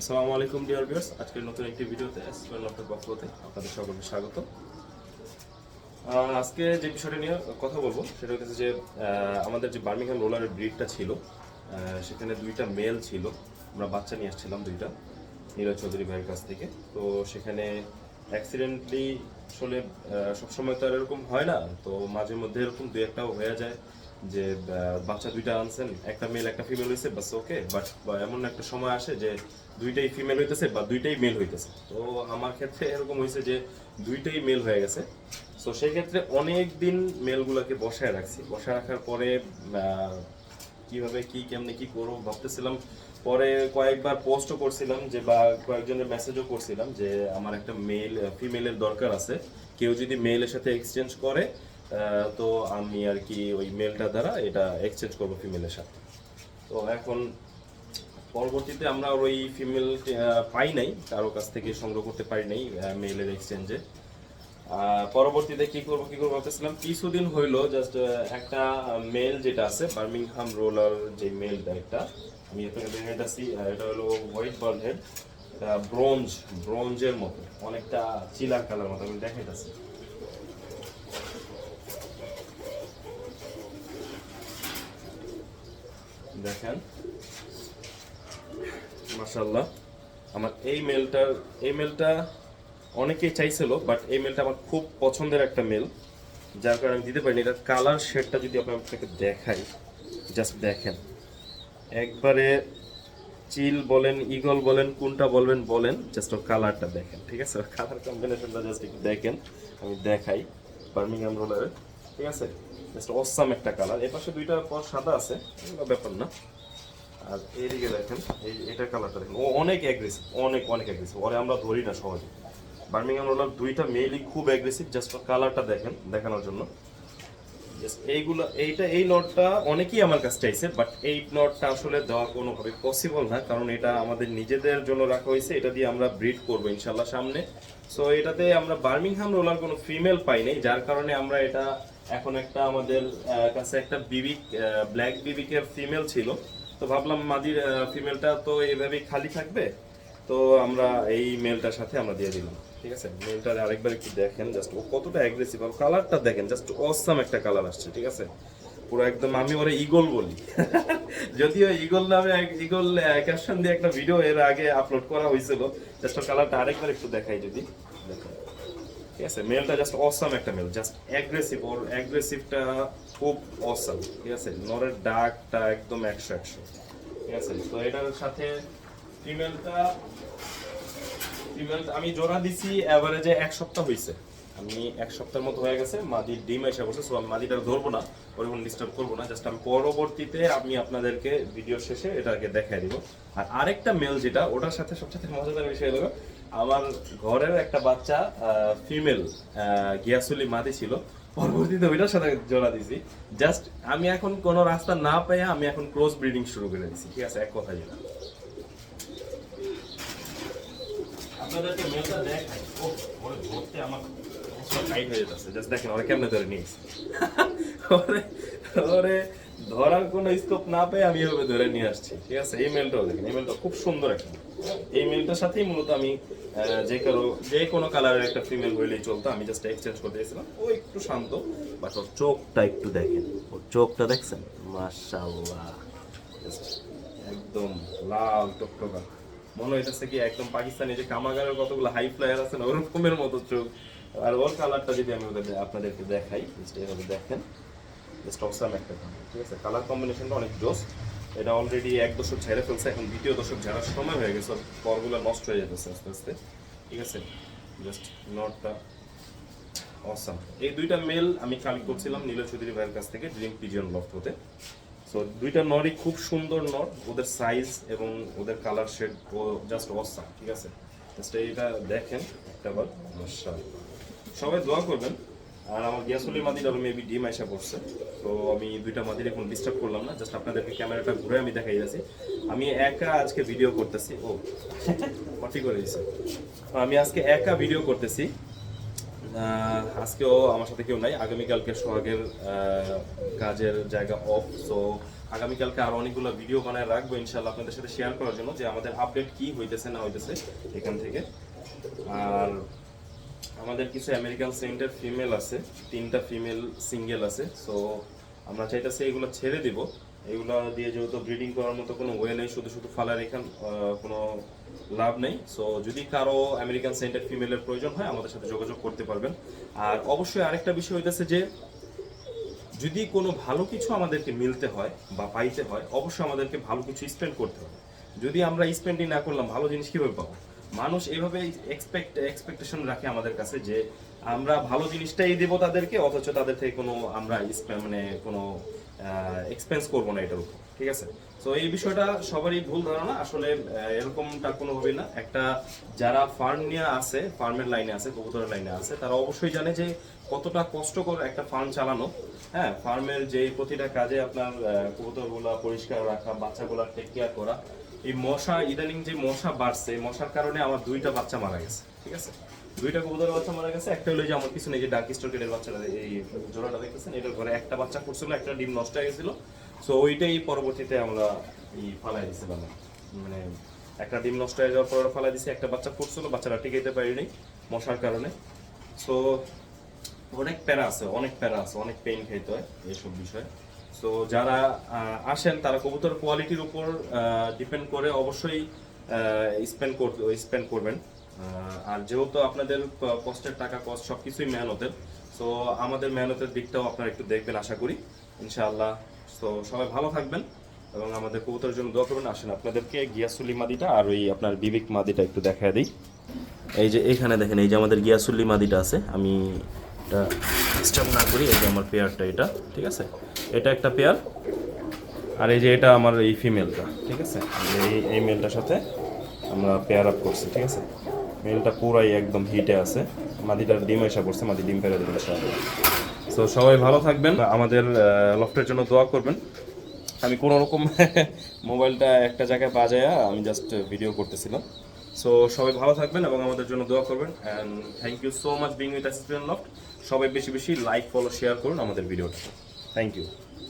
আসসালামু আলাইকুম, dear viewers. আজকের নতুন একটি ভিডিওতে এসপেল লফটের পক্ষ আপনাদের সকলকে স্বাগত। আজকে যে বিষয়টা নিয়ে কথা বলব, সেটা হচ্ছে যে আমাদের যে বার্মিংহাম রোলারের ব্রিডটা ছিল সেখানে দুইটা মেল ছিল। আমরা বাচ্চা নিয়ে আসছিলাম দুইটা, নীরজ চৌধুরী ভাইয়ের কাছ থেকে। তো সেখানে অ্যাক্সিডেন্টলি আসলে সবসময় তো আর এরকম হয় না, তো মাঝে মধ্যে এরকম দুই একটাও হয়ে যায়। যে বাচ্চা দুইটা আনছেন, একটা মেল একটা ফিমেল হয়েছে বাস ওকে বাট এমন একটা সময় আসে যে দুইটাই ফিমেল হইতেছে বা দুইটাই মেল হইতেছে। তো আমার ক্ষেত্রে এরকম হয়েছে যে দুইটাই মেল হয়ে গেছে। তো সেই ক্ষেত্রে অনেক দিন মেলগুলোকে বসায় রাখছি। বসায় রাখার পরে কীভাবে কি, কেমনে কি করব ভাবতেছিলাম। পরে কয়েকবার পোস্টও করছিলাম যে, বা কয়েকজনের মেসেজও করছিলাম যে, আমার একটা মেল ফিমেলের দরকার আছে। কেউ যদি মেলের সাথে এক্সচেঞ্জ করে তো আমি আর কি ওই মেলটা দ্বারা এটা এক্সচেঞ্জ করব ফিমেলের সাথে। তো এখন পরবর্তীতে আমরা ওই ফিমেল পাই নাই, কারও কাছ থেকে সংগ্রহ করতে পারি নাই মেলের এক্সচেঞ্জে পরবর্তীতে কি করব কি করব ভাবতেছিলাম, কিছুদিন হইল জাস্ট একটা মেল যেটা আছে বার্মিংহাম রোলার যে মেলটা একটা, আমি এখানে এটা হলো হোয়াইট বল হেড এটা ব্রোঞ্জ ব্রোঞ্জের মতো, অনেকটা চিলা কালার মতো, আমি দেখাইতেছি দেখেন। মাশাল্লাহ আমার এই মেলটার এই মেলটা অনেকেই চাইছিল বাট এই মেলটা আমার খুব পছন্দের একটা মেল যার কারণে আমি দিতে পারিনি। এটার কালার শেডটা যদি আমি আপনাকে দেখাই জাস্ট দেখেন। একবারে চিল বলেন ইগল বলেন, কোনটা বলবেন, বলেন জাস্ট ওর কালারটা দেখেন, ঠিক আছে? কালার কম্বিনেশনটা জাস্ট একটু দেখেন। আমি দেখাই বার্মিংহাম রোলারের ঠিক আছে? অসাম একটা কালারের পাশে দুইটা পর সাদা আছে ব্যাপার না। আর এইদিকে দেখেন, এই এটার কালারটা দেখেন। ও অনেক অ্যাগ্রেসিভ অনেক অনেক অ্যাগ্রেসিভ ওরে আমরা ধরি না সহজে। বার্মিংহাম রোলার দুইটা মেলই খুব অ্যাগ্রেসিভ জাস্ট কালারটা দেখেন, দেখানোর জন্য। এইগুলো, এইটা, এই নটটা অনেকেই আমার কাছে চাইছে বাট এই নটটা আসলে দেওয়া কোনোভাবে পসিবল না, কারণ এটা আমাদের নিজেদের জন্য রাখা হয়েছে, এটা দিয়ে আমরা ব্রিড করব ইনশাল্লাহ সামনে। সো এটাতে আমরা বার্মিংহাম রোলার কোনো ফিমেল পাই নাই, যার কারণে আমরা এটা এখন একটা আমাদের কাছে একটা বিবিক ব্ল্যাক বিবিকের ফিমেল ছিল। তো ভাবলাম মাদির ফিমেলটা তো এইভাবেই খালি থাকবে? তো আমরা এই মেলটার সাথে আমরা দিয়ে দিলাম। ঠিক আছে? মেলটা আরেকবার একটু দেখেন জাস্ট ও কতটা অ্যাগ্রেসিভ আর কালারটা দেখেন জাস্ট অসাম একটা কালার আসছে, ঠিক আছে? পুরো একদম আমি ওরে ইগল বলি। যদিও ইগল নামে ইগল ক্যাপশন দিয়ে একটা ভিডিও এর আগে আপলোড করা হয়েছিল। জাস্ট কালারটা আরেকবার একটু দেখাই যদি। দেখেন। ঠিক আছে মেলটা জাস্ট অসাম একটা মেল জাস্ট অ্যাগ্রেসিভ ওর অ্যাগ্রেসিভটা খুব অসাম ঠিক আছে, নরের ডাকটা একদম একশো একশো ঠিক আছে, তো এটার সাথে ফিমেলটা ফিমেল আমি জোড়া দিছি অ্যাভারেজে এক সপ্তাহ হয়েছে আমি এক সপ্তাহের মতো হয়ে গেছে, মাদির ডিম এসে বসে সো আমি মাদিটা ধরবো না, ওর কোনো ডিস্টার্ব করব না জাস্ট আমি পরবর্তীতে আমি আপনাদেরকে ভিডিও শেষে এটাকে দেখাই দিব। আর আরেকটা মেল যেটা, ওটার সাথে সবচেয়ে মজাদার বিষয় হলো আমার ঘরের একটা বাচ্চা ফিমেল গিয়াসুলি মাদি ছিল। পরবর্তীতে ওইটার সাথে জোড়া দিছি। জাস্ট আমি এখন কোনো রাস্তা না পেয়ে আমি এখন ক্লোজ ব্রিডিং শুরু করে দিছি। ঠিক আছে এক কথা যেটা। আপনাদেরকে মেলটা দেখাই। ও ওরে ধরতে আমার টাইট হয়ে যাচ্ছে। জাস্ট দেখেন ওরা কেমনে ধরে নিয়েছে। ওরে ওরে ধরার কোনো স্কোপ না পেয়ে আমি এভাবে ধরে নিয়ে আসছি। ঠিক আছে? এই মেলটাও দেখেন, এই মেলটা খুব সুন্দর একটা এই মেলটার সাথেই মূলত আমি যে কারও, যে কোনো কালারের একটা ফিমেল হইলেই চলতো, আমি জাস্ট এক্সচেঞ্জ করতে গেছিলাম। ও একটু শান্ত বাট ওর চোখটা একটু দেখেন। ওর চোখটা দেখছেন? মাশাআল্লাহ। Just একদম লাল টকটকা। মনে হইতেছে কি একদম পাকিস্তানি যে কামাগারের কতগুলো হাই ফ্লায়ার আছে না, ওরকমের মতো চোখ। আর ওর কালারটা যদি আমি ওদের, আপনাদেরকে দেখাই এভাবে দেখেন। জাস্ট অসাম একটা ঠিক আছে? কালার কম্বিনেশনটা অনেক জোস। এটা অলরেডি এক দশক ঝেড়ে ফেলছে, এখন দ্বিতীয় দশক ঝেড়ার সময় হয়ে গেছে, পরগুলো নষ্ট হয়ে যেতেছে আস্তে আস্তে, ঠিক আছে? জাস্ট নটটা অসাম এই দুইটা মেল আমি কালেক্ট করছিলাম নীল চৌধুরী ভাইয়ের কাছ থেকে ড্রিম পিজিয়ন লফট হতে। সো দুইটা নরই খুব সুন্দর নর ওদের সাইজ এবং ওদের কালার শেড ও জাস্ট অসাম ঠিক আছে? জাস্ট এইটা দেখেন, একটা বার সবাই দোয়া করবেন। আর আমার গ্যাসলি মাদির আরও মেবি ডিম আইসা পড়ছে। তো আমি দুইটা মাদির এখন ডিস্টার্ব করলাম না জাস্ট আপনাদেরকে ক্যামেরাটা ঘুরে আমি দেখাই যাচ্ছি আমি একা আজকে ভিডিও করতেছি। ও পটি করে দিছে। আমি আজকে একা ভিডিও করতেছি। আজকেও আমার সাথে কেউ নাই। আগামীকালকে সোহাগের কাজের জায়গা অফ সো আগামীকালকে আরও অনেকগুলো ভিডিও বানায় রাখব ইনশাল্লাহ আপনাদের সাথে শেয়ার করার জন্য যে আমাদের আপডেট কি হইতেছে, না হইতেছে এখান থেকে। আর আমাদের কিছু আমেরিকান সেন্টার ফিমেল আছে, তিনটা ফিমেল সিঙ্গেল আছে সো আমরা চাইতেছি এগুলো ছেড়ে দিব। এগুলো দিয়ে যেহেতু ব্রিডিং করার মতো কোনো ওয়ে নেই, শুধু শুধু ফালা রেখান কোনো লাভ নেই। সো যদি কারও আমেরিকান সেন্টার ফিমেলের প্রয়োজন হয়, আমাদের সাথে যোগাযোগ করতে পারবেন। আর অবশ্যই আরেকটা বিষয় হইতেছে যে, যদি কোনো ভালো কিছু আমাদেরকে মিলতে হয় বা পাইতে হয়, অবশ্যই আমাদেরকে ভালো কিছু স্পেন্ড করতে হবে। যদি আমরা স্পেন্ডিং না করলাম, ভালো জিনিস কীভাবে পাবো? মানুষ এইভাবে এক্সপেক্ট এক্সপেকটেশন রাখে আমাদের কাছে যে আমরা ভালো জিনিসটাই দেব তাদেরকে, অথচ তাদের থেকে কোনো আমরা মানে কোনো এক্সপেন্স করব না এটার উপর, ঠিক আছে? তো এই বিষয়টা সবারই ভুল ধারণা, আসলে এরকমটা কোনোভাবেই না। একটা যারা ফার্ম নিয়ে আছে ফার্মের লাইনে আছে, কবুতরের লাইনে আছে, তারা অবশ্যই জানে যে কতটা কষ্টকর একটা ফার্ম চালানো। হ্যাঁ ফার্মের যে প্রতিটা কাজে আপনার কবুতরগুলা পরিষ্কার রাখা, বাচ্চাগুলা টেক কেয়ার করা এই মশা, ইদানিং যে মশা বাড়ছে মশার কারণে আমার দুইটা বাচ্চা মারা গেছে, ঠিক আছে? দুইটা কবুতরের বাচ্চা মারা গেছে, একটা হলো যে আমার পিছনে যে ডার্ক স্টকের বাচ্চাটা, এই জোড়াটা দেখতেছেন? এটার ঘরে একটা বাচ্চা পড়ছিল একটা ডিম নষ্ট হয়ে গেছিল। সো ওইটাই পরবর্তীতে আমরা এই ফালাই দিছিলাম মানে একটা ডিম নষ্ট হয়ে যাওয়ার পর ফালাই দিছি, একটা বাচ্চা করছিল, বাচ্চাটা টিকাইতে পারিনি মশার কারণে। সো অনেক প্যারা আছে, অনেক প্যারা আছে, অনেক পেইন খাইতে হয় এইসব বিষয়ে। সো যারা আসেন, তারা কবুতর কোয়ালিটির উপর ডিপেন্ড করে অবশ্যই স্পেন্ড স্পেন্ড করবেন। আর যেহেতু আপনাদের কষ্টের টাকা কষ্ট সব কিছুই মেহনতের সো আমাদের মেহনতের দিকটাও আপনারা একটু দেখবেন, আশা করি। ইনশাআল্লাহ। তো সবাই ভালো থাকবেন এবং আমাদের কবুতরের জন্য দোয়া করবেন। আসেন, আপনাদেরকে গিয়াসুলি মাদিটা আর ওই আপনার বিবেক মাদিটা একটু দেখা দিই। এই যে এখানে দেখেন, এই যে আমাদের গিয়াসুল্লি মাদিটা আছে। আমি এটা ডিস্টার্ব না করি, এই যে আমার পেয়ারটা এটা, ঠিক আছে? এটা একটা পেয়ার আর এই যে এটা আমার এই ফিমেলটা ঠিক আছে? এই এই মেলটার সাথে আমরা পেয়ার আপ করছি, ঠিক আছে? মেলটা পুরাই একদম হিটে আছে মাদিটার ডিম এসে পড়ছে মাদি ডিম পেরে দেবেন সো সবাই ভালো থাকবেন, আমাদের লফটের জন্য দোয়া করবেন। আমি কোনো রকম মোবাইলটা একটা জায়গায় বাজায়া আমি জাস্ট ভিডিও করতেছিলাম। সো সবাই ভালো থাকবেন এবং আমাদের জন্য দোয়া করবেন and thank you so much being with assistant loft সবাই বেশি বেশি লাইক ফলো শেয়ার করুন আমাদের ভিডিওটা থ্যাংক ইউ